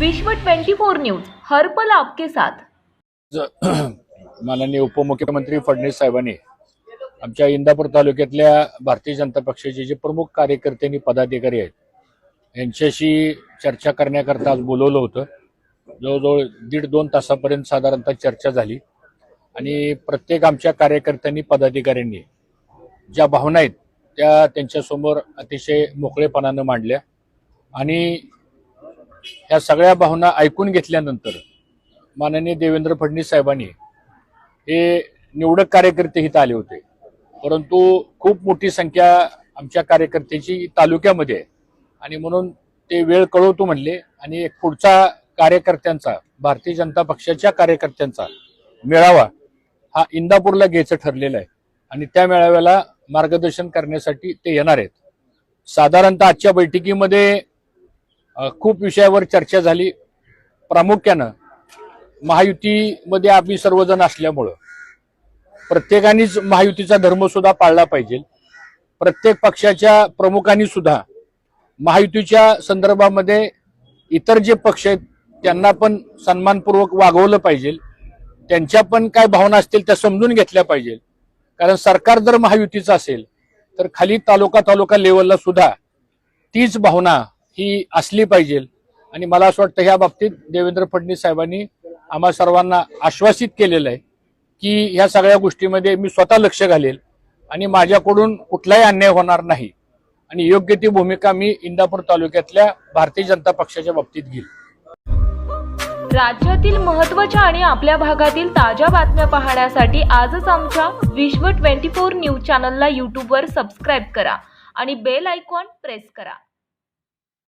विश्व 24 न्यूज हर्पल आपके साथ. माननीय उपमुख्यमंत्री फडणवीस साहेबांनी आमच्या इंदापूर तालुक्यातल्या भारतीय जनता पक्षाचे जे प्रमुख कार्यकर्ते आणि पदाधिकारी आहेत यांच्याशी चर्चा करण्याकरता आज बोलवलं होतं. जवळजवळ दीड दोन तासापर्यंत साधारणतः चर्चा झाली. आणि प्रत्येक आमच्या कार्यकर्त्यांनी पदाधिकाऱ्यांनी ज्या भावना आहेत त्या त्यांच्यासमोर अतिशय मोकळेपणानं मांडल्या. आणि ह्या सगळ्या भावना ऐकून घेतल्यानंतर माननीय देवेंद्र फडणवीस साहेबांनी हे निवडक कार्यकर्ते इथं आले होते. परंतु खूप मोठी संख्या आमच्या कार्यकर्त्याची तालुक्यामध्ये आहे आणि म्हणून ते वेळ कळवतो म्हणले आणि एक पुढचा कार्यकर्त्यांचा भारतीय जनता पक्षाच्या कार्यकर्त्यांचा मेळावा हा इंदापूरला घ्यायचं ठरलेलं आहे आणि त्या मेळाव्याला मार्गदर्शन करण्यासाठी ते येणार आहेत. साधारणतः आजच्या बैठकीमध्ये खूप विषयावर चर्चा झाली. प्रामुख्यानं महायुतीमध्ये आम्ही सर्वजण असल्यामुळं प्रत्येकानेच महायुतीचा धर्म सुद्धा पाळला पाहिजे. प्रत्येक पक्षाच्या प्रमुखांनी सुद्धा महायुतीच्या संदर्भामध्ये इतर जे पक्ष आहेत त्यांना पण सन्मानपूर्वक वागवलं पाहिजे. त्यांच्या पण काय भावना असतील त्या समजून घेतल्या पाहिजे. कारण सरकार जर महायुतीचं असेल तर खाली तालुका तालुका लेवलला सुद्धा तीच भावना ही असली पाहिजे. आणि मला असं वाटतं ह्या बाबतीत देवेंद्र फडणवीस साहेबांनी आम्हा सर्वांना आश्वासित केलेलं आहे की ह्या सगळ्या गोष्टीमध्ये मी स्वतः लक्ष घालेल आणि माझ्याकडून कुठलाही अन्याय होणार नाही. आणि योग्य ती भूमिका मी इंदापूर तालुक्यातल्या भारतीय जनता पक्षाच्या बाबतीत घेईल. राज्यातील महत्त्वाच्या आणि आपल्या भागातील ताज्या बातम्या पाहण्यासाठी आजच आमच्या विश्व 24 न्यूज चॅनलला यूट्यूबवर सबस्क्राईब करा आणि बेल आयकॉन प्रेस करा.